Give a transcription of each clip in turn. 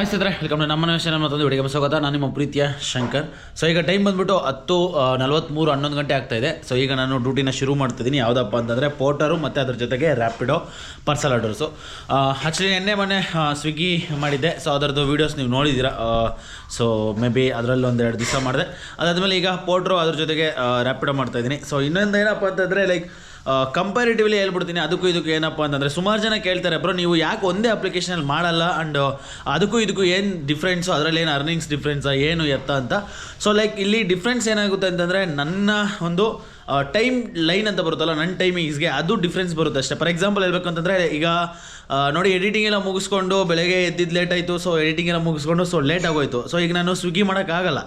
Hi ಸ್ನೇಹಿತರೆ welcome ನಮ್ಮ ನ್ಯೂಷನ್ ಮತ್ತೊಂದು ವಿಡಿಯೋಗೆ ಸ್ವಾಗತ. ನಾನು ನಿಮ್ಮ ಪ್ರೀತಿಯ ಶಂಕರ್. ಸೊ ಈಗ ಟೈಮ್ ಬಂದ್ಬಿಟ್ಟು ಹತ್ತು ನಲವತ್ತ್ಮೂರು ಹನ್ನೊಂದು ಗಂಟೆ ಆಗ್ತಾ ಇದೆ. ಸೊ ಈಗ ನಾನು ಡ್ಯೂಟಿನ ಶುರು ಮಾಡ್ತಿದ್ದೀನಿ. ಯಾವುದಪ್ಪ ಅಂತಂದರೆ ಪೋರ್ಟರು ಮತ್ತು ಅದ್ರ ಜೊತೆಗೆ ರ್ಯಾಪಿಡೋ ಪಾರ್ಸಲ್ ಆರ್ಡರ್ಸು ಆ್ಯಕ್ಚುಲಿ ನಿನ್ನೆ ಮೊನ್ನೆ ಸ್ವಿಗ್ಗಿ ಮಾಡಿದ್ದೆ. ಸೊ ಅದರದ್ದು ವೀಡಿಯೋಸ್ ನೀವು ನೋಡಿದ್ದೀರಾ. ಸೊ ಮೇ ಬಿ ಅದರಲ್ಲಿ ಒಂದೆರಡು ದಿವಸ ಮಾಡಿದೆ. ಅದಾದಮೇಲೆ ಈಗ ಪೋರ್ಟ್ರು ಅದ್ರ ಜೊತೆಗೆ ರ್ಯಾಪಿಡೋ ಮಾಡ್ತಾಯಿದ್ದೀನಿ ಸೊ ಇನ್ನೊಂದು ಏನಪ್ಪ ಅಂತಂದರೆ ಲೈಕ್ ಕಂಪ್ಯಾರಿಟಿವ್ಲಿ ಹೇಳ್ಬಿಡ್ತೀನಿ. ಅದಕ್ಕೂ ಇದಕ್ಕೂ ಏನಪ್ಪ ಅಂತಂದರೆ ಸುಮಾರು ಜನ ಕೇಳ್ತಾರೆ, ಬ್ರೋ, ನೀವು ಯಾಕೆ ಒಂದೇ ಅಪ್ಲಿಕೇಶನಲ್ಲಿ ಮಾಡಲ್ಲ? ಆ್ಯಂಡ್ ಅದಕ್ಕೂ ಇದಕ್ಕೂ ಏನು ಡಿಫ್ರೆನ್ಸು ಅದರಲ್ಲಿ ಏನು ಅರ್ನಿಂಗ್ಸ್ ಡಿಫ್ರೆನ್ಸಾ ಏನು ಎತ್ತ ಅಂತ? ಸೊ ಲೈಕ್ ಇಲ್ಲಿ ಡಿಫ್ರೆನ್ಸ್ ಏನಾಗುತ್ತೆ ಅಂತಂದರೆ ನನ್ನ ಒಂದು ಟೈಮ್ ಲೈನ್ ಅಂತ ಬರುತ್ತಲ್ಲ ನನ್ನ ಟೈಮಿಂಗ್ಸ್ಗೆ ಅದು ಡಿಫ್ರೆನ್ಸ್ ಬರುತ್ತೆ ಅಷ್ಟೇ. ಫಾರ್ ಎಕ್ಸಾಂಪಲ್ ಹೇಳ್ಬೇಕು ಅಂತಂದರೆ ಈಗ ನೋಡಿ ಎಡಿಟಿಂಗ್ ಎಲ್ಲ ಮುಗಿಸ್ಕೊಂಡು ಬೆಳಗ್ಗೆ ಎದ್ದಿದ್ದು ಲೇಟ್ ಆಯಿತು ಸೊ ಎಡಿಟಿಂಗ್ ಎಲ್ಲ ಮುಗಿಸ್ಕೊಂಡು ಸೊ ಲೇಟ್ ಆಗೋಯ್ತು. ಸೊ ಈಗ ನಾನು ಸ್ವಿಗ್ಗಿ ಮಾಡೋಕ್ಕಾಗಲ್ಲ.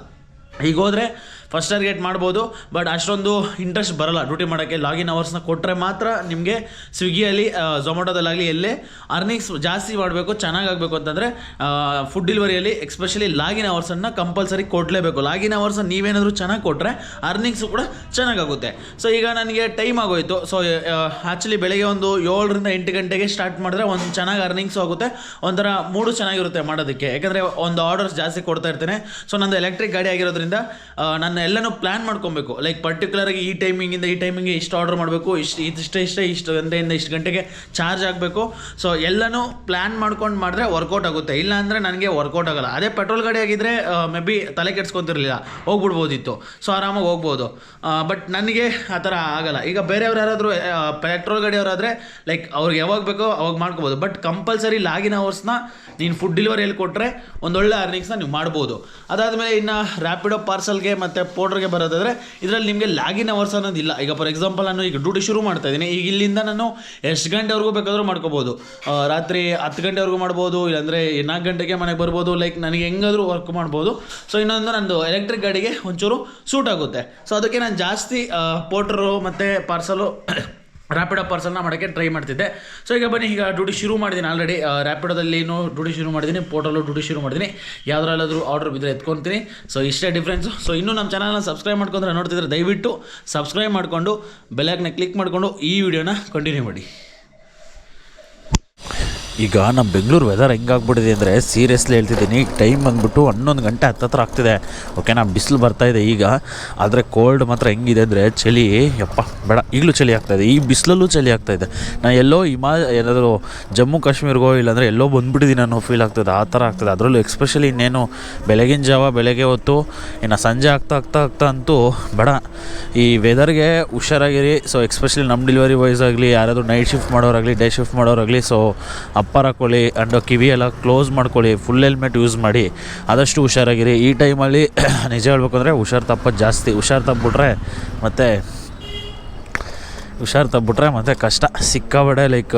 ಈಗ ಹೋದರೆ ಫಸ್ಟ್ ಟಾರ್ಗೆಟ್ ಮಾಡ್ಬೋದು ಬಟ್ ಅಷ್ಟೊಂದು ಇಂಟ್ರೆಸ್ಟ್ ಬರಲ್ಲ. ಡ್ಯೂಟಿ ಮಾಡೋಕ್ಕೆ ಲಾಗಿನ್ ಅವರ್ಸ್ನ ಕೊಟ್ಟರೆ ಮಾತ್ರ ನಿಮಗೆ ಸ್ವಿಗ್ಗಿಯಲ್ಲಿ ಝೊಮ್ಯಾಟೋದಲ್ಲಾಗಲಿ ಎಲ್ಲೇ ಅರ್ನಿಂಗ್ಸ್ ಜಾಸ್ತಿ ಮಾಡಬೇಕು ಚೆನ್ನಾಗಾಗಬೇಕು ಅಂತಂದರೆ ಫುಡ್ ಡೆಲಿವರಿಯಲ್ಲಿ ಎಕ್ಸ್ಪೆಷಲಿ ಲಾಗಿನ್ ಅವರ್ಸನ್ನು ಕಂಪಲ್ಸರಿ ಕೊಡಲೇಬೇಕು. ಲಾಗಿನ್ ಅವರ್ಸ್ ನೀವೇನಾದರೂ ಚೆನ್ನಾಗಿ ಕೊಟ್ಟರೆ ಅರ್ನಿಂಗ್ಸು ಕೂಡ ಚೆನ್ನಾಗಾಗುತ್ತೆ ಸೊ ಈಗ ನನಗೆ ಟೈಮ್ ಆಗೋಯಿತು. ಸೊ ಆ್ಯಕ್ಚುಲಿ ಬೆಳಗ್ಗೆ ಒಂದು ಏಳರಿಂದ ಎಂಟು ಗಂಟೆಗೆ ಸ್ಟಾರ್ಟ್ ಮಾಡಿದ್ರೆ ಒಂದು ಚೆನ್ನಾಗಿ ಅರ್ನಿಂಗ್ಸು ಆಗುತ್ತೆ. ಒಂಥರ ಮೂಡು ಚೆನ್ನಾಗಿರುತ್ತೆ ಮಾಡೋದಕ್ಕೆ. ಯಾಕಂದರೆ ಒಂದು ಆರ್ಡರ್ಸ್ ಜಾಸ್ತಿ ಕೊಡ್ತಾ ಇರ್ತೇನೆ. ಸೊ ನಂದು ಎಲೆಕ್ಟ್ರಿಕ್ ಗಾಡಿ ಆಗಿರೋದ್ರಿಂದ ನನ್ನ ಎಲ್ಲನೂ ಪ್ಲ್ಯಾನ್ ಮಾಡ್ಕೊಬೇಕು. ಲೈಕ್ ಪರ್ಟಿಕ್ಯುಲರಾಗಿ ಈ ಟೈಮಿಂಗಿಂದ ಈ ಟೈಮಿಂಗೆ ಇಷ್ಟು ಆರ್ಡರ್ ಮಾಡಬೇಕು, ಇಷ್ಟು ಇಷ್ಟೇ ಇಷ್ಟೇ, ಇಷ್ಟು ಗಂಟೆಯಿಂದ ಇಷ್ಟು ಗಂಟೆಗೆ ಚಾರ್ಜ್ ಆಗಬೇಕು. ಸೊ ಎಲ್ಲನೂ ಪ್ಲ್ಯಾನ್ ಮಾಡ್ಕೊಂಡು ಮಾಡಿದ್ರೆ ವರ್ಕೌಟ್ ಆಗುತ್ತೆ. ಇಲ್ಲ ಅಂದರೆ ನನಗೆ ವರ್ಕೌಟ್ ಆಗಲ್ಲ. ಅದೇ ಪೆಟ್ರೋಲ್ ಗಾಡಿ ಆಗಿದ್ದರೆ ಮೇ ಬಿ ತಲೆ ಕೆಡ್ಸ್ಕೊತಿರ್ಲಿಲ್ಲ. ಹೋಗ್ಬಿಡ್ಬೋದಿತ್ತು. ಸೊ ಆರಾಮಾಗಿ ಹೋಗ್ಬೋದು. ಬಟ್ ನನಗೆ ಆ ಥರ ಆಗಲ್ಲ. ಈಗ ಬೇರೆಯವ್ರು ಯಾರಾದರೂ ಪೆಟ್ರೋಲ್ ಗಾಡಿಯವರಾದರೆ ಲೈಕ್ ಅವ್ರಿಗೆ ಯಾವಾಗ ಬೇಕೋ ಅವಾಗ ಮಾಡ್ಕೋಬೋದು. ಬಟ್ ಕಂಪಲ್ಸರಿ ಲಾಗಿನ್ ಅವರ್ಸ್ನ ನೀನು ಫುಡ್ ಡೆಲಿವರಿಯಲ್ಲಿ ಕೊಟ್ಟರೆ ಒಂದೊಳ್ಳೆ ಅರ್ನಿಂಗ್ಸ್ನ ನೀವು ಮಾಡ್ಬೋದು. ಅದಾದಮೇಲೆ ಇನ್ನು ರ್ಯಾಪಿಡೋ ಪಾರ್ಸಲ್ಗೆ ಮತ್ತು ಪೋರ್ಟ್ರಿಗೆ ಬರೋದಾದರೆ ಇದರಲ್ಲಿ ನಿಮಗೆ ಲಾಗಿನ್ ಅವರ್ಸ್ ಅನ್ನೋದಿಲ್ಲ ಈಗ ಫಾರ್ ಎಕ್ಸಾಂಪಲ್ ನಾನು ಈಗ ಡ್ಯೂಟಿ ಶುರು ಮಾಡ್ತಾ ಇದ್ದೀನಿ. ಈಗ ಇಲ್ಲಿಂದ ನಾನು ಎಷ್ಟು ಗಂಟೆವರೆಗೂ ಬೇಕಾದರೂ ಮಾಡ್ಕೋಬೋದು. ರಾತ್ರಿ ಹತ್ತು ಗಂಟೆವರೆಗೂ ಮಾಡ್ಬೋದು, ಇಲ್ಲಾಂದರೆ ನಾಲ್ಕು ಗಂಟೆಗೆ ಮನೆಗೆ ಬರ್ಬೋದು ಲೈಕ್ ನನಗೆ ಹೆಂಗಾದರೂ ವರ್ಕ್ ಮಾಡ್ಬೋದು. ಸೊ ಇನ್ನೊಂದು ನಂದು ಎಲೆಕ್ಟ್ರಿಕ್ ಗಾಡಿಗೆ ಒಂಚೂರು ಸೂಟ್ ಆಗುತ್ತೆ. ಸೊ ಅದಕ್ಕೆ ನಾನು ಜಾಸ್ತಿ ಪೋಟ್ರು ಮತ್ತು ಪಾರ್ಸಲು ರ್ಯಾಪಿಡೋ ಪಾರ್ಸಲ್ನ ಮಾಡೋಕ್ಕೆ ಟ್ರೈ ಮಾಡ್ತಿದ್ದೆ. ಸೊ ಈಗ ಬನ್ನಿ, ಈಗ ಡ್ಯೂಟಿ ಶುರು ಮಾಡಿದ್ದೀನಿ ಆಲ್ರೆಡಿ ರ್ಯಾಪಿಡೋದಲ್ಲಿನೂ ಡ್ಯೂಟಿ ಶುರು ಮಾಡಿದ್ದೀನಿ ಪೋರ್ಟಲ್ಲೂ ಡ್ಯೂಟಿ ಶುರು ಮಾಡಿದ್ದೀನಿ. ಯಾವ್ದ್ರಲ್ಲಾದರೂ ಆರ್ಡರ್ ಬಿದ್ದರೆ ಎತ್ಕೊತೀನಿ. ಸೊ ಇಷ್ಟೇ ಡಿಫ್ರೆನ್ಸು ಸೊ ಇನ್ನೂ ನಮ್ಮ ಚಾನಲ್ನ ಸಬ್ಸ್ಕ್ರೈಬ್ ಮಾಡ್ಕೊಂಡ್ರೆ ನೋಡ್ತಿದ್ರೆ ದಯವಿಟ್ಟು ಸಬ್ಸ್ಕ್ರೈಬ್ ಮಾಡಿಕೊಂಡು ಬೆಲ್ಲೈಕ್ನ ಕ್ಲಿಕ್ ಮಾಡಿಕೊಂಡು ಈ ವಿಡಿಯೋನ ಕಂಟಿನ್ಯೂ ಮಾಡಿ. ಈಗ ನಮ್ಮ ಬೆಂಗಳೂರು ವೆದರ್ ಹೆಂಗಾಗ್ಬಿಟ್ಟಿದೆ ಅಂದರೆ ಸೀರಿಯಸ್ಲಿ ಹೇಳ್ತಿದ್ದೀನಿ. ಟೈಮ್ ಬಂದ್ಬಿಟ್ಟು ಹನ್ನೊಂದು ಗಂಟೆ ಹತ್ತತ್ರ ಆಗ್ತಿದೆ. ಓಕೆನಾ ಬಿಸಿಲು ಬರ್ತಾಯಿದೆ ಈಗ. ಆದರೆ ಕೋಲ್ಡ್ ಮಾತ್ರ ಹೆಂಗಿದೆ ಅಂದರೆ ಚಳಿ, ಯಪ್ಪ, ಬೇಡ, ಈಗಲೂ ಚಳಿ ಆಗ್ತಾಯಿದೆ ಈ ಬಿಸಿಲಲ್ಲೂ ಚಳಿ ಆಗ್ತಾಯಿದೆ ನಾನು ಎಲ್ಲೋ ಹಿಮಾ, ಏನಾದರೂ ಜಮ್ಮು ಕಾಶ್ಮೀರ್ಗೋ ಇಲ್ಲಾಂದರೆ ಎಲ್ಲೋ ಬಂದುಬಿಟ್ಟಿದ್ದೀನಿ ಅನ್ನೋ ಫೀಲ್ ಆಗ್ತದೆ. ಆ ಥರ ಆಗ್ತದೆ. ಅದರಲ್ಲೂ ಎಕ್ಸ್ಪೆಷಲಿ ಇನ್ನೇನು ಬೆಳಗಿನ ಜಾವ, ಬೆಳಗ್ಗೆ ಹೊತ್ತು, ಇನ್ನು ಸಂಜೆ ಆಗ್ತಾ ಆಗ್ತಾ ಆಗ್ತಾ ಅಂತೂ ಬೇಡ. ಈ ವೆದರ್ಗೆ ಹುಷಾರಾಗಿರಿ. ಸೊ ಎಕ್ಸ್ಪೆಷಲಿ ನಮ್ಮ ಡೆಲಿವರಿ ಬಾಯ್ಸ್ ಆಗಲಿ, ಯಾರಾದರೂ ನೈಟ್ ಶಿಫ್ಟ್ ಮಾಡೋರಾಗಲಿ ಡೇ ಶಿಫ್ಟ್ ಮಾಡೋರಾಗಲಿ ಸೊ ಅಪ್ಪರ್ ಹಾಕ್ಕೊಳ್ಳಿ ಆ್ಯಂಡ್ ಕಿವಿ ಎಲ್ಲ ಕ್ಲೋಸ್ ಮಾಡ್ಕೊಳ್ಳಿ ಫುಲ್ ಹೆಲ್ಮೆಟ್ ಯೂಸ್ ಮಾಡಿ, ಆದಷ್ಟು ಹುಷಾರಾಗಿರಿ. ಈ ಟೈಮಲ್ಲಿ ನಿಜ ಹೇಳಬೇಕು ಅಂದರೆ ಹುಷಾರು ತಪ್ಪೋದು ಜಾಸ್ತಿ. ಹುಷಾರು ತಪ್ಪಿಬಿಟ್ರೆ ಮತ್ತು, ಹುಷಾರು ತಪ್ಪಿಬಿಟ್ರೆ ಮತ್ತು ಕಷ್ಟ. ಸಿಕ್ಕಾಬಡೆ ಲೈಕ್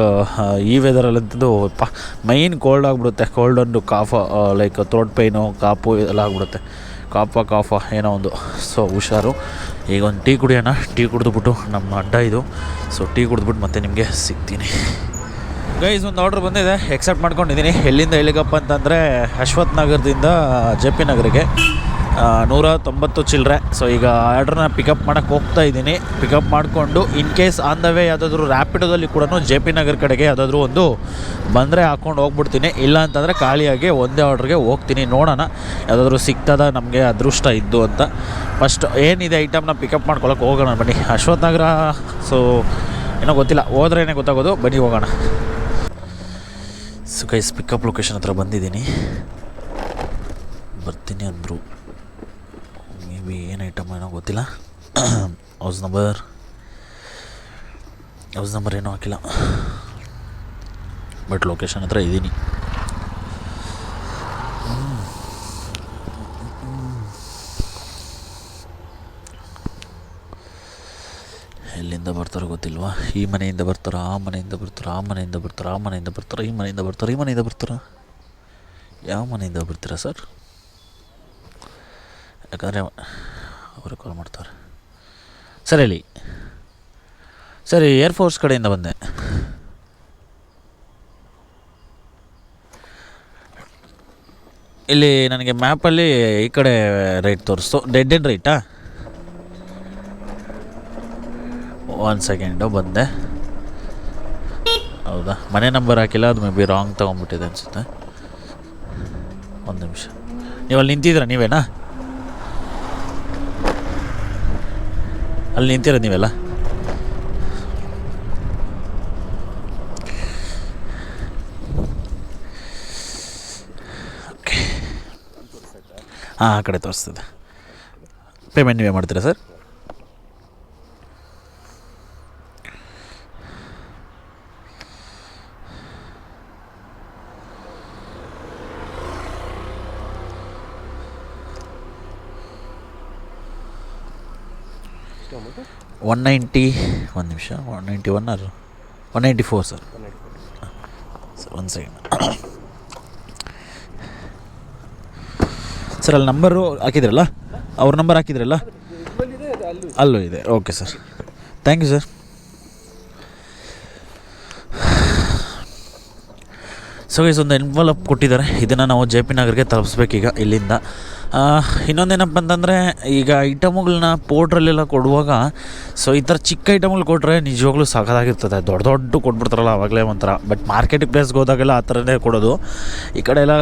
ಈ ವೆದರಲ್ಲಂತದ್ದು ಪ ಮೈನ್ ಕೋಲ್ಡ್ ಆಗಿಬಿಡುತ್ತೆ. ಕೋಲ್ಡ್ ಒಂದು cough like throat pain Kapu ಎಲ್ಲ ಆಗಿಬಿಡುತ್ತೆ. ಕಾಫ ಕಾಫ ಏನೋ ಒಂದು. ಸೊ ಹುಷಾರು. ಈಗ ಒಂದು ಟೀ ಕುಡಿಯೋಣ. ಟೀ ಕುಡಿದ್ಬಿಟ್ಟು ನಮ್ಮ ಅಡ್ಡ ಇದು. ಸೊ ಟೀ ಕುಡಿದ್ಬಿಟ್ಟು ಮತ್ತೆ ನಿಮಗೆ ಸಿಗ್ತೀನಿ. ಗೈಸ್ ಒಂದು ಆರ್ಡ್ರ್ ಬಂದಿದೆ. ಎಕ್ಸೆಪ್ಟ್ ಮಾಡ್ಕೊಂಡಿದ್ದೀನಿ. ಎಲ್ಲಿಂದ ಎಲ್ಲಿಗಪ್ಪ ಅಂತಂದರೆ, ಅಶ್ವಥ್ ನಗರದಿಂದ ಜೆ ಪಿ ನಗರಿಗೆ. ನೂರ ತೊಂಬತ್ತು ಚಿಲ್ಲರೆ ಸೊ ಈಗ ಆರ್ಡ್ರನ್ನ ಪಿಕಪ್ ಮಾಡೋಕ್ಕೆ ಹೋಗ್ತಾ ಇದ್ದೀನಿ. ಪಿಕಪ್ ಮಾಡಿಕೊಂಡು in case on the way ಯಾವುದಾದ್ರೂ ರ್ಯಾಪಿಡೋದಲ್ಲಿ ಕೂಡ ಜೆ ಪಿ ನಗರ್ ಕಡೆಗೆ ಯಾವುದಾದ್ರೂ ಒಂದು ಬಂದರೆ ಹಾಕ್ಕೊಂಡು ಹೋಗ್ಬಿಡ್ತೀನಿ. ಇಲ್ಲ ಅಂತಂದರೆ ಖಾಲಿಯಾಗಿ ಒಂದೇ ಆರ್ಡ್ರಿಗೆ ಹೋಗ್ತೀನಿ. ನೋಡೋಣ. ಯಾವುದಾದ್ರೂ ಸಿಗ್ತದ ನಮಗೆ ಅದೃಷ್ಟ ಇದ್ದು ಅಂತ. ಫಸ್ಟ್ ಏನಿದೆ ಐಟಮ್ನ ಪಿಕಪ್ ಮಾಡ್ಕೊಳಕ್ಕೆ ಹೋಗೋಣ ಬನ್ನಿ. ಅಶ್ವಥ್ ನಗರ ಸೊ ಏನೋ ಗೊತ್ತಿಲ್ಲ. ಹೋದ್ರೇನೆ ಗೊತ್ತಾಗೋದು. ಬನ್ನಿ ಹೋಗೋಣ. ಸೊ ಗೈಸ್ ಪಿಕಪ್ ಲೊಕೇಶನ್ ಹತ್ರ ಬಂದಿದ್ದೀನಿ. ಬರ್ತೀನಿ ಅಂದರು. ಮೇ ಬಿ ಏನು ಐಟಮ್ ಏನೋ ಗೊತ್ತಿಲ್ಲ. ಹೌಸ್ ನಂಬರ್ ಹೌಸ್ ನಂಬರ್ ಏನೂ ಹಾಕಿಲ್ಲ. ಬಟ್ ಲೊಕೇಶನ್ ಹತ್ರ ಇದ್ದೀನಿ ಎಲ್ಲಿಂದ ಬರ್ತಾರೋ ಗೊತ್ತಿಲ್ವಾ? ಈ ಮನೆಯಿಂದ ಬರ್ತಾರೋ? ಆ ಮನೆಯಿಂದ ಬರ್ತಾರೋ? ಆ ಮನೆಯಿಂದ ಬರ್ತಾರೋ? ಆ ಮನೆಯಿಂದ ಬರ್ತಾರೋ? ಈ ಮನೆಯಿಂದ ಬರ್ತಾರೋ? ಈ ಮನೆಯಿಂದ ಬರ್ತಾರೋ? ಯಾವ ಮನೆಯಿಂದ ಬರ್ತೀರಾ ಸರ್? ಯಾಕಂದರೆ ಅವರು ಕಾಲ್ ಮಾಡ್ತಾರೆ. ಸರ್ ಹೇಳಿ. ಸರಿ ಏರ್ಫೋರ್ಸ್ ಕಡೆಯಿಂದ ಬಂದೆ. ಇಲ್ಲಿ ನನಗೆ ಮ್ಯಾಪಲ್ಲಿ ಈ ಕಡೆ ರೈಟ್ ತೋರಿಸ್ತು. ಡೆಡ್ ಎಂಡ್ ರೈಟಾ ಒಂದು ಸೆಕೆಂಡು ಬಂದೆ. ಹೌದಾ? ಮನೆ ನಂಬರ್ ಹಾಕಿಲ್ಲ, ಅದು ಮೇ ಬಿ ರಾಂಗ್ ತೊಗೊಂಬಿಟ್ಟಿದೆ ಅನಿಸುತ್ತೆ. ಒಂದು ನಿಮಿಷ. ನೀವು ಅಲ್ಲಿ ನಿಂತಿದ್ದೀರಾ ನೀವೇನಾ? ಅಲ್ಲಿ ನಿಂತಿರೋದು ನೀವೆಲ್ಲ? ಹಾಂ ಆ ಕಡೆ ತೋರಿಸ್ತದೆ. ಪೇಮೆಂಟ್ ನೀವೇ ಮಾಡ್ತೀರಾ ಸರ್ ಒನ್ ನೈಂಟಿ ಒಂದು ನಿಮಿಷ one ninety one or one ninety four sir sir ಒಂದು ಸೆಕೆಂಡ್ ಸರ್ ಅಲ್ಲಿ ನಂಬರು ಹಾಕಿದ್ರಲ್ಲ? ಅವ್ರ ನಂಬರ್ ಹಾಕಿದ್ರಲ್ಲ? ಅಲ್ಲೂ ಇದೆ okay sir thank you sir so guys ಒಂದು ಎನ್ವಲಪ್ ಕೊಟ್ಟಿದ್ದಾರೆ. ಇದನ್ನು ನಾವು ಜೆ ಪಿ ನಗರ್ಗೆ ತಲುಪಿಸ್ಬೇಕೀಗ ಇಲ್ಲಿಂದ. ಇನ್ನೊಂದೇನಪ್ಪ ಅಂತಂದರೆ, ಈಗ ಐಟಮ್ಗಳನ್ನ ಪೋರ್ಟ್ರಲ್ಲೆಲ್ಲ ಕೊಡುವಾಗ ಸೊ ಈ ಥರ ಚಿಕ್ಕ ಐಟಮ್ಗಳು ಕೊಟ್ಟರೆ ನಿಜವಾಗ್ಲೂ ಸಾಕಾಗಿರ್ತದೆ ದೊಡ್ಡ ದೊಡ್ಡ ಕೊಟ್ಬಿಡ್ತಾರಲ್ಲ ಆವಾಗಲೇ ಒಂಥರ. ಬಟ್ ಮಾರ್ಕೆಟಿಗೆ ಪ್ಲೇಸ್ಗೆ ಹೋದಾಗೆಲ್ಲ ಆ ಥರನೇ ಕೊಡೋದು. ಈ ಕಡೆ ಎಲ್ಲ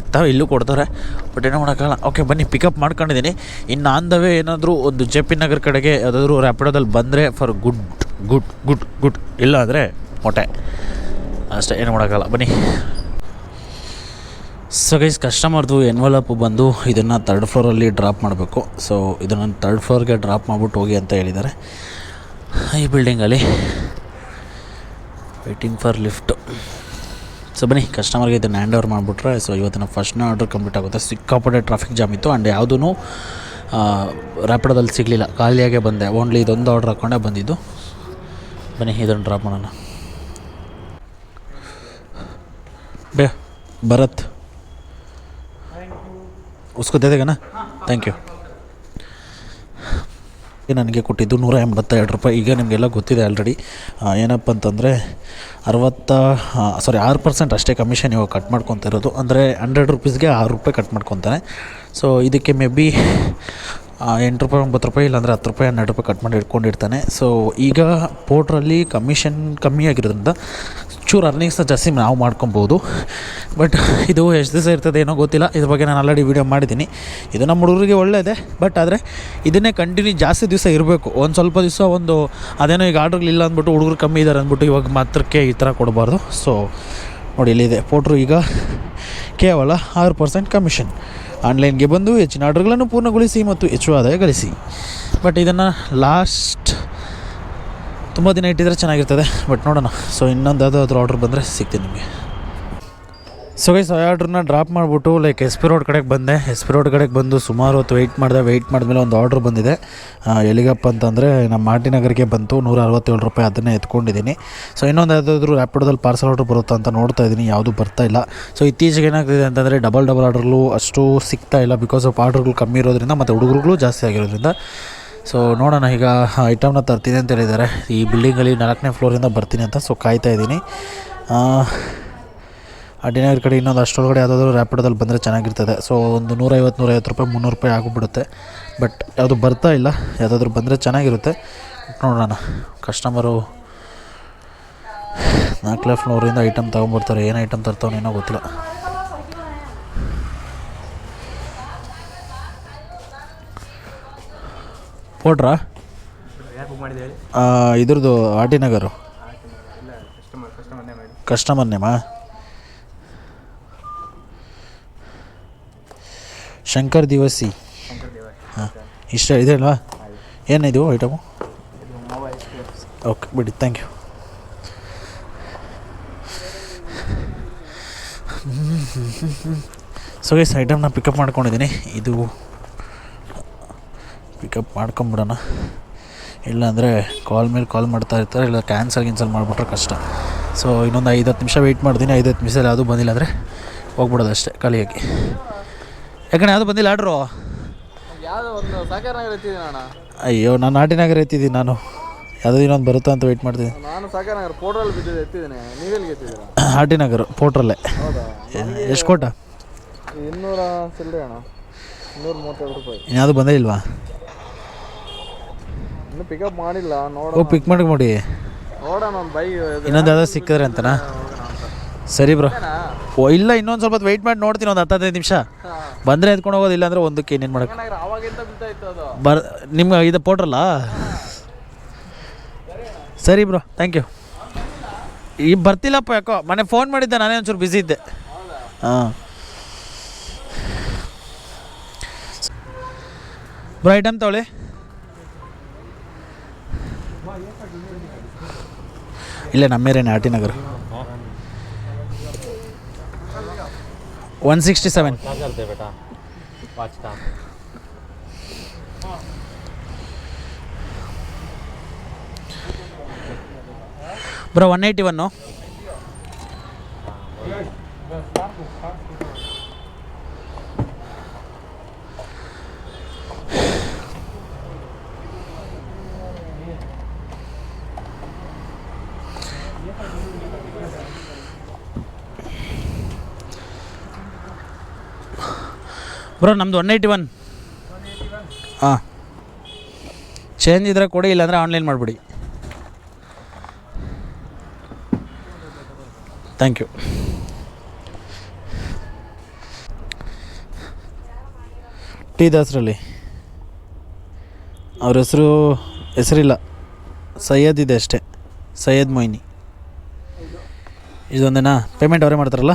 ಇತ್ತ ಇಲ್ಲೂ ಕೊಡ್ತಾರೆ. ಬಟ್ ಏನೋ ಮಾಡೋಕ್ಕಲ್ಲ ಓಕೆ ಬನ್ನಿ ಪಿಕಪ್ ಮಾಡ್ಕೊಂಡಿದ್ದೀನಿ. ಇನ್ನು ಆನ್ ದ ವೇ ಏನಾದರೂ ಒಂದು ಜೆ ಪಿ ನಗರ್ ಕಡೆಗೆ ಯಾವುದಾದ್ರೂ ರ್ಯಾಪಿಡೋದಲ್ಲಿ ಬಂದರೆ for good good good good ಇಲ್ಲ ಅಂದರೆ ಮೊಟ್ಟೆ. ಅಷ್ಟೇ, ಏನು ಮಾಡೋಕ್ಕಲ್ಲ ಬನ್ನಿ. ಸೊ ಗೈಸ್ ಕಸ್ಟಮರ್ದು ಎನ್ವಲಪ್ ಬಂದು ಇದನ್ನು ತರ್ಡ್ ಫ್ಲೋರಲ್ಲಿ ಡ್ರಾಪ್ ಮಾಡಬೇಕು. ಸೊ ಇದನ್ನು ತರ್ಡ್ ಫ್ಲೋರ್ಗೆ ಡ್ರಾಪ್ ಮಾಡಿಬಿಟ್ಟು ಹೋಗಿ ಅಂತ ಹೇಳಿದ್ದಾರೆ. ಈ ಬಿಲ್ಡಿಂಗಲ್ಲಿ ವೆಯ್ಟಿಂಗ್ ಫಾರ್ ಲಿಫ್ಟು ಸೊ ಬನ್ನಿ ಕಸ್ಟಮರ್ಗೆ ಇದನ್ನು ಹ್ಯಾಂಡ್ ಓವರ್ ಮಾಡಿಬಿಟ್ರೆ ಸೊ ಇವತ್ತಿನ ಫಸ್ಟ್ನೇ ಆರ್ಡರ್ ಕಂಪ್ಲೀಟ್ ಆಗುತ್ತೆ. ಸಿಕ್ಕಾಪಟ್ಟೆ ಟ್ರಾಫಿಕ್ ಜಾಮ್ ಇತ್ತು. ಆ್ಯಂಡ್ ಯಾವುದೂ ರ್ಯಾಪಿಡೋದಲ್ಲಿ ಸಿಗಲಿಲ್ಲ. ಖಾಲಿಯಾಗೆ ಬಂದೆ. ಓನ್ಲಿ ಇದೊಂದು ಆರ್ಡ್ರ್ ಹಾಕ್ಕೊಂಡೇ ಬಂದಿದ್ದು. ಬನ್ನಿ, ಇದನ್ನು ಡ್ರಾಪ್ ಮಾಡೋಣ. ಬೇ, ಭರತ್. ಉಸ್ಕೋ ದೇದೇಗನ ಥ್ಯಾಂಕ್ ಯು ನನಗೆ ಕೊಟ್ಟಿದ್ದು ನೂರ ಎಂಬತ್ತೆರಡು ರೂಪಾಯಿ. ಈಗ ನಿಮಗೆಲ್ಲ ಗೊತ್ತಿದೆ ಆಲ್ರೆಡಿ ಏನಪ್ಪ ಅಂತಂದರೆ ಅರವತ್ತ ಸಾರಿ ಆರು ಪರ್ಸೆಂಟ್ ಅಷ್ಟೇ ಕಮಿಷನ್ ಇವಾಗ ಕಟ್ ಮಾಡ್ಕೊತಿರೋದು ಅಂದರೆ ಹಂಡ್ರೆಡ್ ರುಪೀಸ್ಗೆ ಆರು ರೂಪಾಯಿ ಕಟ್ ಮಾಡ್ಕೊತಾನೆ. ಸೊ ಇದಕ್ಕೆ ಮೇ ಬಿ ಎಂಟು ರೂಪಾಯಿ, ಒಂಬತ್ತು ರೂಪಾಯಿ, ಇಲ್ಲಾಂದರೆ ಹತ್ತು ರೂಪಾಯಿ, ಹನ್ನೆರಡು ರೂಪಾಯಿ ಕಟ್ ಮಾಡಿ ಇಟ್ಕೊಂಡಿರ್ತಾನೆ. ಸೊ ಈಗ ಪೋರ್ಟ್ರಲ್ಲಿ ಕಮಿಷನ್ ಕಮ್ಮಿ ಆಗಿರೋದ್ರಿಂದ ಚೂರು ಅರ್ನಿಂಗ್ಸ್ ಜಾಸ್ತಿ ನಾವು ಮಾಡ್ಕೊಬೋದು. ಬಟ್ ಇದು ಎಷ್ಟು ದಿವಸ ಇರ್ತದೆ ಏನೋ ಗೊತ್ತಿಲ್ಲ. ಇದ್ರ ಬಗ್ಗೆ ನಾನು ಆಲ್ರೆಡಿ ವೀಡಿಯೋ ಮಾಡಿದ್ದೀನಿ. ಇದು ನಮ್ಮ ಹುಡುಗರಿಗೆ ಒಳ್ಳೆಯದೇ ಬಟ್ ಆದರೆ ಇದನ್ನೇ ಕಂಟಿನ್ಯೂ ಜಾಸ್ತಿ ದಿವಸ ಇರಬೇಕು. ಒಂದು ಸ್ವಲ್ಪ ದಿವಸ ಒಂದು ಅದೇನೋ ಈಗ ಆರ್ಡ್ರ್ಗಳಿಲ್ಲ ಅಂದ್ಬಿಟ್ಟು ಹುಡುಗರು ಕಮ್ಮಿ ಇದ್ದಾರೆ ಅಂದ್ಬಿಟ್ಟು ಇವಾಗ ಮಾತ್ರಕ್ಕೆ ಈ ಥರ ಕೊಡಬಾರ್ದು. ಸೊ ನೋಡಿ ಇಲ್ಲಿದೆ ಪೋಟ್ರು ಈಗ ಕೇವಲ ಆರು ಪರ್ಸೆಂಟ್ ಕಮಿಷನ್ ಆನ್ಲೈನ್ಗೆ ಬಂದು ಹೆಚ್ಚಿನ ಆರ್ಡ್ರ್ಗಳನ್ನು ಪೂರ್ಣಗೊಳಿಸಿ ಮತ್ತು ಹೆಚ್ಚು ಆದಾಯ ಗಳಿಸಿ. ಬಟ್ ಇದನ್ನು ಲಾಸ್ಟ್ ತುಂಬ ದಿನ ಇಟ್ಟಿದ್ರೆ ಚೆನ್ನಾಗಿರ್ತದೆ, ಬಟ್ ನೋಡೋಣ. ಸೊ ಇನ್ನೊಂದು ಯಾವುದಾದ್ರೂ ಆರ್ಡ್ರ್ ಬಂದರೆ ಸಿಗ್ತೀನಿ ನಿಮಗೆ. ಸೊ ಗೈಸ್ ಆರ್ಡ್ರನ್ನ ಡ್ರಾಪ್ ಮಾಡಿಬಿಟ್ಟು ಲೈಕ್ ಎಸ್ ಪಿ ರೋಡ್ ಕಡೆಗೆ ಬಂದೆ. ಎಸ್ ಪಿ ರೋಡ್ ಕಡೆಗೆ ಬಂದು ಸುಮಾರು ಹೊತ್ತು ವೆಯ್ಟ್ ಮಾಡಿದೆ. ವೆಯ್ಟ್ ಮಾಡಿದ್ಮೇಲೆ ಒಂದು ಆರ್ಡ್ರ್ ಬಂದಿದೆ. ಎಲ್ಲಿಗಪ್ಪ ಅಂತಂದರೆ, ನಮ್ಮ ಮಾಟಿನಗರ್ಗೆ ಬಂತು. ನೂರ ಅರವತ್ತೇಳು ರೂಪಾಯಿ ಅದನ್ನೇ ಎತ್ಕೊಂಡಿದ್ದೀನಿ. ಸೊ ಇನ್ನೊಂದು ಯಾವುದಾದ್ರೂ ರ್ಯಾಪಿಡೋದಲ್ಲಿ ಪಾರ್ಸಲ್ ಆರ್ಡ್ರ್ ಬರುತ್ತಾ ಅಂತ ನೋಡ್ತಾ ಇದ್ದೀನಿ. ಯಾವುದು ಬರ್ತಾ ಇಲ್ಲ. ಸೊ ಇತ್ತೀಚೆಗೆ ಏನಾಗ್ತಿದೆ ಅಂತಂದರೆ ಡಬಲ್ ಡಬಲ್ ಆರ್ಡ್ರ್ಗಳು ಅಷ್ಟು ಸಿಗ್ತಾ ಇಲ್ಲ. ಬಿಕಾಸ್ ಆಫ್ ಆರ್ಡ್ರ್ಗಳು ಕಮ್ಮಿ ಇರೋದ್ರಿಂದ ಮತ್ತು ಹುಡುಗರುಗಳು ಜಾಸ್ತಿ ಆಗಿರೋದ್ರಿಂದ ಸೊ ನೋಡೋಣ, ಈಗ ಐಟಮ್ನ ತರ್ತೀನಿ ಅಂತ ಹೇಳಿದ್ದಾರೆ. ಈ ಬಿಲ್ಡಿಂಗಲ್ಲಿ ನಾಲ್ಕನೇ ಫ್ಲೋರಿಂದ ಬರ್ತೀನಿ ಅಂತ ಸೊ ಕಾಯ್ತಾ ಇದ್ದೀನಿ. ಅಡ್ಡಿನಗರ ಕಡೆ ಇನ್ನೊಂದು ಅಷ್ಟರೊಳಗಡೆ ಯಾವುದಾದ್ರು ರ್ಯಾಪಿಡೋದಲ್ಲಿ ಬಂದರೆ ಚೆನ್ನಾಗಿರ್ತದೆ. ಸೊ ಒಂದು ನೂರೈವತ್ತು ನೂರೈವತ್ತು ರೂಪಾಯಿ, ಮುನ್ನೂರು ರೂಪಾಯಿ ಆಗಿಬಿಡುತ್ತೆ. ಬಟ್ ಯಾವುದು ಬರ್ತಾ ಇಲ್ಲ. ಯಾವುದಾದ್ರೂ ಬಂದರೆ ಚೆನ್ನಾಗಿರುತ್ತೆ. ನೋಡೋಣ. ಕಸ್ಟಮರು ನಾಲ್ಕನೇ ಫ್ಲೋರಿಂದ ಐಟಮ್ ತೊಗೊಂಬರ್ತಾರೆ ಏನು ಐಟಮ್ ತರ್ತಾವನೇನೋ ಗೊತ್ತಿಲ್ಲ. ಪೋಟ್ರಾ? ಇದ್ರದ್ದು R T Nagar. Customer name Shankar ದಿವಸಿ. ಹಾಂ ಇಷ್ಟ ಇದೆ ಅಲ್ವಾ? ಏನಿದು ಐಟಮು ಓಕೆ ಬಿಡಿ ಥ್ಯಾಂಕ್ ಯು ಸೊ ಗೈಸ್ ಐಟಮ್ನ ಪಿಕಪ್ ಮಾಡ್ಕೊಂಡಿದ್ದೀನಿ. ಇದು ಪಿಕಪ್ ಮಾಡ್ಕೊಂಬಿಡೋಣ. ಇಲ್ಲಾಂದರೆ ಕಾಲ್ ಮೇಲೆ ಕಾಲ್ ಮಾಡ್ತಾ ಇರ್ತಾರೆ ಇಲ್ಲ ಕ್ಯಾನ್ಸಲ್ ಗ್ಯಾನ್ಸಲ್ ಮಾಡಿಬಿಟ್ರೆ ಕಷ್ಟ. ಸೊ ಇನ್ನೊಂದು ಐದು ಹತ್ತು ನಿಮಿಷ ವೆಯ್ಟ್ ಮಾಡ್ತೀನಿ. ಐದು ಹತ್ತು ನಿಮಿಷದಲ್ಲಿ ಯಾವುದೂ ಬಂದಿಲ್ಲ ಅಂದರೆ ಹೋಗ್ಬಿಡೋದು ಅಷ್ಟೇ ಖಾಲಿಯಾಗಿ. ಯಾಕಂದ್ರೆ ಯಾವುದು ಬಂದಿಲ್ಲ ಆರ್ಡ್ರು? ಅಯ್ಯೋ ನಾನು ನಾಟಿನಾಗರ ಎತ್ತಿದ್ದೀನಿ ನಾನು. ಯಾವುದೋ ಇನ್ನೊಂದು ಬರುತ್ತಾ ಅಂತ ವೆಯ್ಟ್ ಮಾಡ್ತೀನಿ. ಆಟಿನಗರ ಪೋಟ್ರಲ್ಲೇ ಎಷ್ಟು ಕೋಟ ಇನ್ನೂರ ಇನ್ನೂರ ಮೂವತ್ತೆರಡು ರೂಪಾಯಿ. ಇನ್ಯಾವುದು ಬಂದೇ ಇಲ್ವಾ? ಇನ್ನೂ ಪಿಕಪ್ ಮಾಡಿಲ್ಲ ಓ ಪಿಕ್ ಮಾಡಿ. ನೋಡಿ ನೋಡೋಣ ಒಂದು ಬೈ ಇನ್ನೊಂದು ಯಾವ್ದಾದ್ರು ಸಿಕ್ಕಿದ್ರೆ ಅಂತನಾ? ಅಂತ. ಸರಿ ಬ್ರೋ. ಓ ಇಲ್ಲ ಇನ್ನೊಂದು ಸ್ವಲ್ಪ ವೆಯ್ಟ್ ಮಾಡಿ ನೋಡ್ತೀನಿ ಒಂದು ಹತ್ತೈದು ನಿಮಿಷ. ಬಂದರೆ ಎತ್ಕೊಂಡು ಹೋಗೋದು ಇಲ್ಲಾಂದ್ರೆ ಒಂದಕ್ಕೆ ಏನೇನು ಮಾಡೋಕ್ಕೆ ಬಿದ್ದಾಯ್ತು ಅದು. ಬರ್ ನಿಮ್ಗೆ ಇದು ಪೋಟ್ರಲ್ಲ ಸರಿ ಬ್ರೋ ಥ್ಯಾಂಕ್ ಯು ಈ ಬರ್ತಿಲ್ಲಪ್ಪ ಯಾಕೋ ಮನೆ ಫೋನ್ ಮಾಡಿದ್ದೆ ನಾನೇ ಒಂಚೂರು ಬ್ಯುಸಿ ಇದ್ದೆ. ಹಾಂ. ಬ್ರೋ ಐಟಮ್ ತಗೊಳ್ಳಿ. ಇಲ್ಲೇ ನಮ್ಮೇರೇನೆ R T Nagar. One sixty seven bro one eighty one bro, ನಮ್ದು ಒನ್ ಏಯ್ಟಿ ಒನ್ ಹಾಂ ಚೇಂಜ್ ಇದ್ರೆ ಕೊಡಿ, ಇಲ್ಲಾಂದರೆ ಆನ್ಲೈನ್ ಮಾಡಿಬಿಡಿ. ಥ್ಯಾಂಕ್ ಯು ಟಿ ದಾಸರಲ್ಲಿ ಅವ್ರ ಹೆಸರು, ಹೆಸರಿಲ್ಲ. ಸೈಯದ್ ಇದೆ ಅಷ್ಟೇ. ಸೈಯದ್ ಮೊಯ್ನಿ. ಇದೊಂದೇನಾ? ಪೇಮೆಂಟ್ ಅವರೇ ಮಾಡ್ತಾರಲ್ಲ?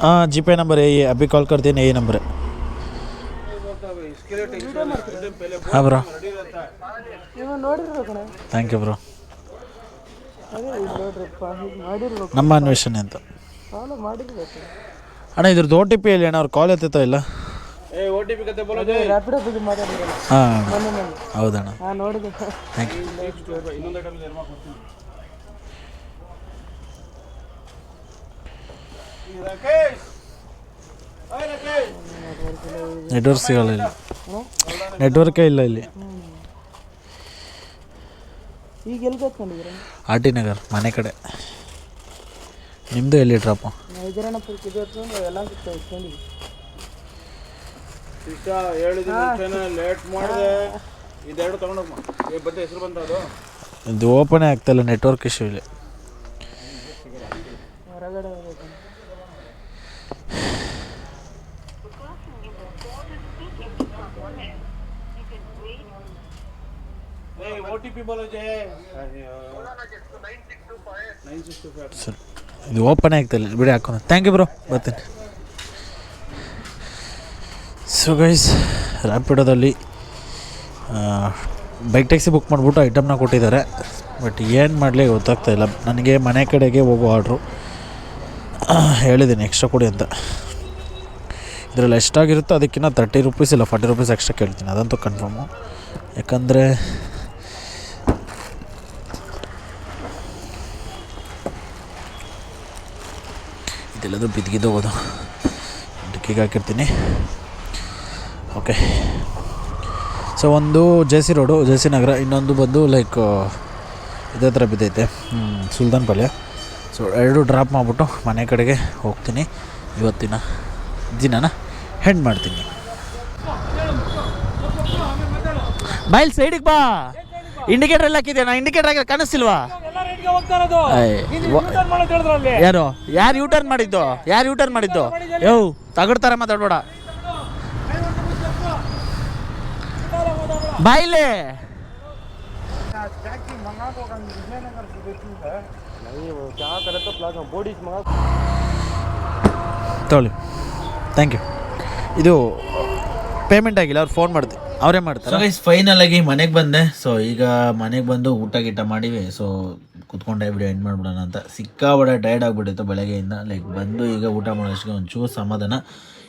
हाँ जी पे नंबर है ये अभी कॉल कर देना ये नंबर है हाँ ब्रो ನೀವು ನೋಡಿರ್ಬೇಕು ಕಣೆ ಥ್ಯಾಂಕ್ ಯು ಬ್ರೋ ಅದೇ ಇದು ನೋಡ್ರಪ್ಪ ಹೀಗೆ ಮಾಡಿರ್ಬೇಕು ನಮ್ಮ ಅನ್ವೇಷಣೆ ಅಂತ ಫಾಲೋ ಮಾಡಿರ್ಬೇಕು ಅಣ್ಣ ಇದ್ರದ್ದು ಓ ಟಿ ಪಿ ಹೇಳಿ ಅಣ್ಣ ಅವ್ರು ಕಾಲ್ ಎತ್ತೋ ಇಲ್ಲ ಅದೇ ರ್ಯಾಪಿಡೋ ಬಗ್ಗೆ ಮಾತಾಡಿದ್ರಲ್ಲ ಹಾಂ ಮೊನ್ನೆ ಮೊನ್ನೆ ಹೌದಣ್ಣ ಹಾಂ ನೋಡಿದೆ ಥ್ಯಾಂಕ್ ಯು ನೆಟ್ವರ್ಕ್ ಸಿಗಲ್ಲ ಇಲ್ಲಿ. ನೆಟ್ವರ್ಕೇ ಇಲ್ಲ ಇಲ್ಲಿ. ಈಗ ಎಲ್ಲಿ ಕೂತ್ಕೊಂಡಿದ್ದೀರ ಆರ್ ಟಿ ನಗರ್ ಮನೆ ಕಡೆ. ನಿಮ್ಮದು ಎಲ್ಲಿ ಡ್ರಾಪು ಹೊತ್ಕೊಂಡು ಎಲ್ಲ ಲೇಟ್ ಮಾಡಿದೆ. ಇದೆರಡು ತಗೊಂಡೋಗ್ಮ ಏ ಬದ್ದೆ ಹೆಸರು ಬಂತ ಅದು. ಇದು ಓಪನೇ ಆಗ್ತಾಯಿಲ್ಲ ನೆಟ್ವರ್ಕ್ ಇಶ್ಯೂ ಇಲ್ಲಿ. ಇದು ಓಪನ್ ಆಗ್ತಿಲ್ಲ ಬಿಡಿ, ಹಾಕೋಣ. ಥ್ಯಾಂಕ್ ಯು ಬ್ರೋ ಬರ್ತೀನಿ. ಸೊ ಗೈಸ್ ರ್ಯಾಪಿಡೋದಲ್ಲಿ ಬೈಕ್ ಟ್ಯಾಕ್ಸಿ ಬುಕ್ ಮಾಡಿಬಿಟ್ಟು ಐಟಮ್ನ ಕೊಟ್ಟಿದ್ದಾರೆ. ಬಟ್ ಏನು ಮಾಡಲಿ ಗೊತ್ತಾಗ್ತಾ ಇಲ್ಲ. ನನಗೆ ಮನೆ ಕಡೆಗೆ ಹೋಗೋ ಆರ್ಡ್ರು ಹೇಳಿದ್ದೀನಿ ಎಕ್ಸ್ಟ್ರಾ ಕೊಡಿ ಅಂತ. ಇದರಲ್ಲಿ ಎಷ್ಟಾಗಿರುತ್ತೋ ಅದಕ್ಕಿಂತ ತರ್ಟಿ ರುಪೀಸ್ ಇಲ್ಲ ಫಾರ್ಟಿ ರುಪೀಸ್ ಎಕ್ಸ್ಟ್ರಾ ಕೇಳ್ತೀನಿ. ಅದಂತೂ ಕನ್ಫರ್ಮು ಯಾಕಂದರೆ ಇದೆಲ್ಲದೂ ಬಿದ್ದಿದ್ದೋಗೋದು ಡಿಕ್ಕಿಗೆ ಹಾಕಿರ್ತೀನಿ. ಓಕೆ ಸೊ ಒಂದು J C road J C Nagar, ಇನ್ನೊಂದು ಬಂದು ಲೈಕ್ ಇದೇ ಥರ ಬಿದ್ದೈತೆ. ಸುಲ್ತಾನ್ ಪಾಳ್ಯ. ಸೊ ಎರಡು ಡ್ರಾಪ್ ಮಾಡಿಬಿಟ್ಟು ಮನೆ ಕಡೆಗೆ ಹೋಗ್ತೀನಿ. ಇವತ್ತಿನ ದಿನನ ಹೆಂಡ್ ಮಾಡ್ತೀನಿ. ಬೈಲ್ ಸೈಡಿಗೆ ಬಾ. ಇಂಡಿಕೇಟರ್ ಎಲ್ಲ ನಾ ಇಂಡಿಕೇಟರ್ ಹಾಕಿ ಕಾಣಿಸ್ತಿಲ್ವಾ? ಯಾರು? ಯಾರು ಯೂ ಟರ್ನ್ ಮಾಡಿದ್ದು? ಯಾರು ಯೂ ಟರ್ನ್ ಮಾಡಿದ್ದು ಯೋ ತಗಡ್ತಾರೆ ಮಾತಾಡ್ಬೇಡ ಬಾಯ್ಲೆ. ತಗೊಳ್ಳಿ. ಥ್ಯಾಂಕ್ ಯು ಇದು ಪೇಮೆಂಟ್ ಆಗಿಲ್ಲ ಅವ್ರು ಫೋನ್ ಮಾಡಿದೆ. ಅವರೇ ಮಾಡ್ತಾರೆ? ಫೈನಲ್ ಆಗಿ ಮನೆಗೆ ಬಂದೆ. ಸೊ ಈಗ ಮನೆಗೆ ಬಂದು ಊಟ ಗೀಟ ಮಾಡಿವಿ. ಸೊ ಕುತ್ಕೊಂಡೆ ವಿಡಿಯೋ ಎಂಡ್ ಮಾಡ್ಬಿಡೋಣ ಅಂತ. ಸಿಕ್ಕಾಬಡೆ ಟೈರ್ಡ್ ಆಗಿಬಿಟ್ಟಿತ್ತು ಬೆಳಗ್ಗೆಯಿಂದ. ಲೈಕ್ ಬಂದು ಈಗ ಊಟ ಮಾಡೋಷ್ಟಕ್ಕೆ ಒಂಚೂರು ಸಮಾಧಾನ.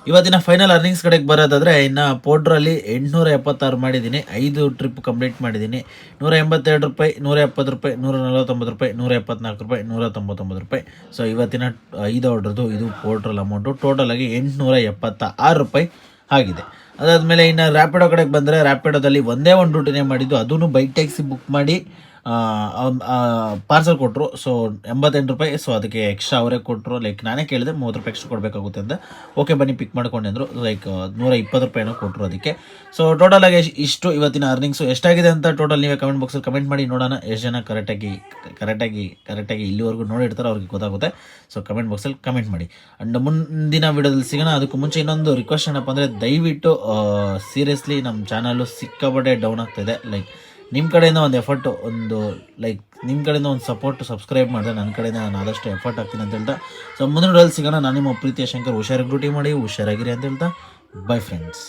ಇವತ್ತಿನ ಫೈನಲ್ ಅರ್ನಿಂಗ್ಸ್ ಕಡೆಗೆ ಬರೋದಾದರೆ ಇನ್ನು ಪೋಟ್ರಲ್ಲಿ ಎಂಟುನೂರ ಎಪ್ಪತ್ತಾರು ಮಾಡಿದ್ದೀನಿ. ಐದು ಟ್ರಿಪ್ ಕಂಪ್ಲೀಟ್ ಮಾಡಿದ್ದೀನಿ. ನೂರ ಎಂಬತ್ತೆರಡು ರೂಪಾಯಿ ನೂರ ಎಪ್ಪತ್ತು ರೂಪಾಯಿ ನೂರ ನಲವತ್ತೊಂಬತ್ತು ರೂಪಾಯಿ ನೂರ ಎಪ್ಪತ್ನಾಲ್ಕು ರೂಪಾಯಿ ನೂರ ತೊಂಬತ್ತೊಂಬತ್ತು ರೂಪಾಯಿ. ಸೊ ಇವತ್ತಿನ ಐದು ಆರ್ಡ್ರದ್ದು ಇದು ಪೋರ್ಟ್ರಲ್ ಅಮೌಂಟು ಟೋಟಲಾಗಿ ಎಂಟುನೂರ ಎಪ್ಪತ್ತ ಆರು ರೂಪಾಯಿ ಆಗಿದೆ. ಅದಾದಮೇಲೆ ಇನ್ನು ರ್ಯಾಪಿಡೋ ಕಡೆಗೆ ಬಂದರೆ ರ್ಯಾಪಿಡೋದಲ್ಲಿ ಒಂದೇ ಒಂದು ರೂಟಿನೇ ಮಾಡಿದ್ದು. ಅದೂ ಬೈಕ್ ಟ್ಯಾಕ್ಸಿ ಬುಕ್ ಮಾಡಿ. ಪಾರ್ಸಲ್ ಕೊಟ್ಟರು ಸೊ ಎಂಬತ್ತೆಂಟು ರೂಪಾಯಿ. ಸೊ ಅದಕ್ಕೆ ಎಕ್ಸ್ಟ್ರಾ ಅವರೇ ಕೊಟ್ಟರು ಲೈಕ್ ನಾನೇ ಕೇಳಿದೆ ಮೂವತ್ತು ರೂಪಾಯಿ ಎಕ್ಸ್ಟ್ರಾ ಕೊಡಬೇಕಾಗುತ್ತೆ ಅಂತ. ಓಕೆ ಬನ್ನಿ ಪಿಕ್ ಮಾಡ್ಕೊಂಡೆ ಅಂದರು. ಲೈಕ್ ನೂರ ಇಪ್ಪತ್ತು ರೂಪಾಯಿನೋ ಕೊಟ್ಟರು ಅದಕ್ಕೆ. ಸೊ ಟೋಟಲ್ ಆಗಿ ಇಷ್ಟು ಇವತ್ತಿನ ಅರ್ನಿಂಗ್ಸು ಎಷ್ಟಾಗಿದೆ ಅಂತ ಟೋಟಲ್ ನೀವೇ ಕಮೆಂಟ್ ಬಾಕ್ಸಲ್ಲಿ ಕಮೆಂಟ್ ಮಾಡಿ ನೋಡೋಣ. ಎಷ್ಟು ಜನ ಕರೆಕ್ಟಾಗಿ ಕರೆಕ್ಟಾಗಿ ಕರೆಕ್ಟಾಗಿ ಇಲ್ಲಿವರೆಗೂ ನೋಡಿರ್ತಾರೆ ಅವ್ರಿಗೆ ಗೊತ್ತಾಗುತ್ತೆ. ಸೊ ಕಮೆಂಟ್ ಬಾಕ್ಸಲ್ಲಿ ಕಮೆಂಟ್ ಮಾಡಿ. ಆ್ಯಂಡ್ ಮುಂದಿನ ವಿಡಿಯೋದಲ್ಲಿ ಸಿಗೋಣ. ಅದಕ್ಕೂ ಮುಂಚೆ ಇನ್ನೊಂದು ರಿಕ್ವೆಸ್ಟ್ ಏನಪ್ಪ ಅಂದರೆ, ದಯವಿಟ್ಟು ಸೀರಿಯಸ್ಲಿ ನಮ್ಮ ಚಾನಲ್ಲು ಸಿಕ್ಕಾಪಟ್ಟೆ ಡೌನ್ ಆಗ್ತಿದೆ ಲೈಕ್ ನಿಮ್ಮ ಕಡೆಯಿಂದ ಒಂದು ಎಫರ್ಟ್ ಒಂದು ಲೈಕ್ ನಿಮ್ಮ ಕಡೆಯಿಂದ ಒಂದು ಸಪೋರ್ಟ್ ಸಬ್ಸ್ಕ್ರೈಬ್ ಮಾಡಿದೆ ನನ್ನ ಕಡೆಯಿಂದ ನಾನು ಆದಷ್ಟು ಎಫರ್ಟ್ ಹಾಕ್ತೀನಿ ಅಂತ ಹೇಳ್ತಾ. ಸೊ ಮುಂದಿನ ಸಿಗೋಣ. ನಾನು ನಿಮ್ಮ ಪ್ರೀತಿಯ ಶಂಕರ್ ಹುಷಾರಾಗಿ ಡ್ಯೂಟಿ ಮಾಡಿ, ಹುಷಾರಾಗಿರಿ ಅಂತ ಹೇಳ್ತಾ. By friends